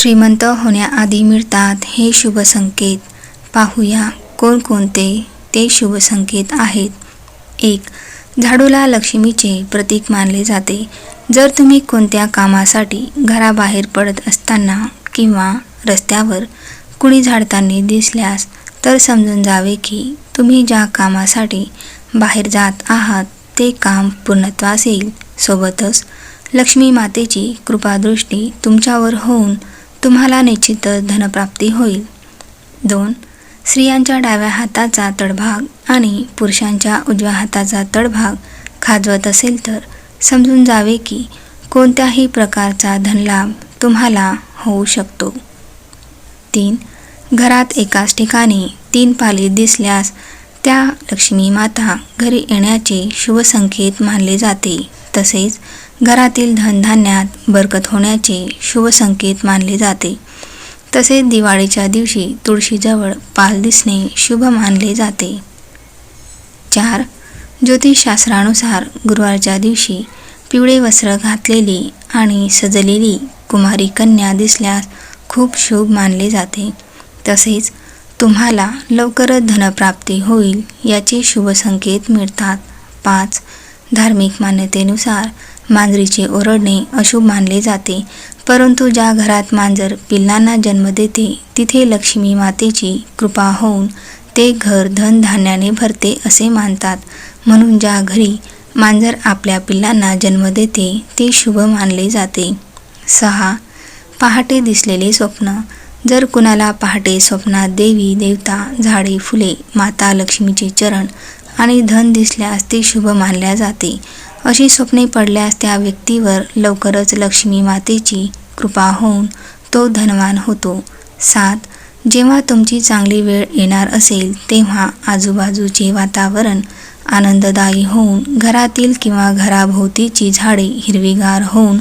श्रीमंत होण्याआधी मिळतात हे शुभ संकेत पाहूया कोणकोणते ते शुभ संकेत आहेत. एक झाडूला लक्ष्मीचे प्रतीक मानले जाते. जर तुम्ही कोणत्या कामासाठी घराबाहेर पडत असताना किंवा रस्त्यावर कुणी झाडताना दिसल्यास तर समजून जावे की तुम्ही ज्या कामासाठी बाहेर जात आहात ते काम पूर्णत्वास येईल. सोबतच लक्ष्मी मातेची कृपादृष्टी तुमच्यावर होऊन तुम्हाला निश्चितच धनप्राप्ती होईल. दोन स्त्रियांच्या डाव्या हाताचा तळभाग आणि पुरुषांच्या उजव्या हाताचा तळभाग खाजवत असेल तर समजून जावे की कोणत्याही प्रकारचा धनलाभ तुम्हाला होऊ शकतो. तीन घरात एकाच ठिकाणी तीन पाली दिसल्यास त्या लक्ष्मी माता घरी येण्याचे शुभ संकेत मानले जाते. तसेच घरातील धनधान्यात बरकत होण्याचे शुभ संकेत मानले जाते. तसेच दिवाळीच्या दिवशी तुळशीजवळ पाल दिसणे शुभ मानले जाते. चार. ज्योतिषशास्त्रानुसार गुरुवारच्या दिवशी पिवळे वस्त्र घातलेली आणि सजलेली कुमारी कन्या दिसल्यास खूप शुभ मानले जाते. तसेच तुम्हाला लवकरच धनप्राप्ती होईल याचे शुभ संकेत मिळतात. पाच. धार्मिक मान्यतेनुसार मांजरीचे ओरडणे अशुभ मानले जाते. परंतु ज्या घरात मांजर पिल्लांना जन्म देते तिथे लक्ष्मी मातेची कृपा होऊन ते घर धनधान्याने भरते असे मानतात. म्हणून ज्या घरी मांजर आपल्या पिल्लांना जन्म देते ते शुभ मानले जाते. सहा. पहाटे दिसलेले स्वप्न. जर कुणाला पहाटे स्वप्नात देवी देवता झाडे फुले माता लक्ष्मीचे चरण आणि धन दिसल्यास ते शुभ मानल्या जाते. अशी स्वप्ने पडल्यास त्या व्यक्तीवर लवकरच लक्ष्मी मातेची कृपा होऊन तो धनवान होतो. सात जेव्हा तुमची चांगली वेळ येणार असेल तेव्हा आजूबाजूचे वातावरण आनंददायी होऊन घरातील किंवा घराभोवतीची झाडे हिरवीगार होऊन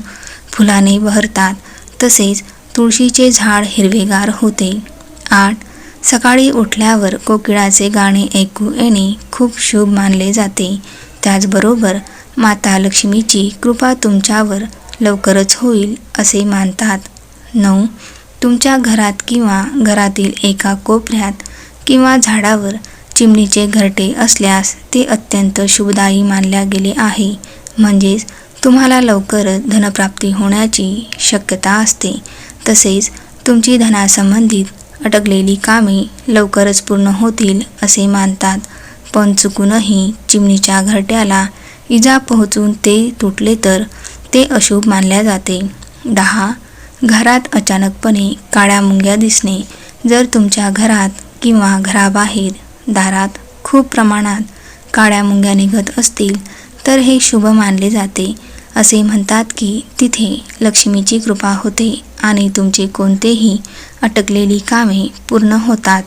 फुलाने बहरतात तसेच तुळशीचे झाड हिरवेगार होते. आठ सकाळी उठल्यावर कोकिळाचे गाणे ऐकू येणे खूप शुभ मानले जाते. त्याचबरोबर माता लक्ष्मीची कृपा तुमच्यावर लवकरच होईल असे मानतात. नऊ. तुमच्या घरात किंवा घरातील एका कोपऱ्यात किंवा झाडावर चिमणीचे घरटे असल्यास ते अत्यंत शुभदायी मानल्या गेले आहे. म्हणजेच तुम्हाला लवकरच धनप्राप्ती होण्याची शक्यता असते. तसेच तुमची धनासंबंधित अटकलेली कामे लवकरच पूर्ण होतील असे मानतात. पण चुकूनही चिमणीच्या घरट्याला इजा पोहोचून ते तुटले तर ते अशुभ मानल्या जाते. दहा. घरात अचानकपणे काळ्या मुंग्या दिसणे. जर तुमच्या घरात किंवा घराबाहेर दारात खूप प्रमाणात काळ्या मुंग्या निघत असतील तर हे शुभ मानले जाते. असे म्हणतात की तिथे लक्ष्मीची कृपा होते. आणि तुमचे कोणतेही अटकलेली कामे पूर्ण होतात.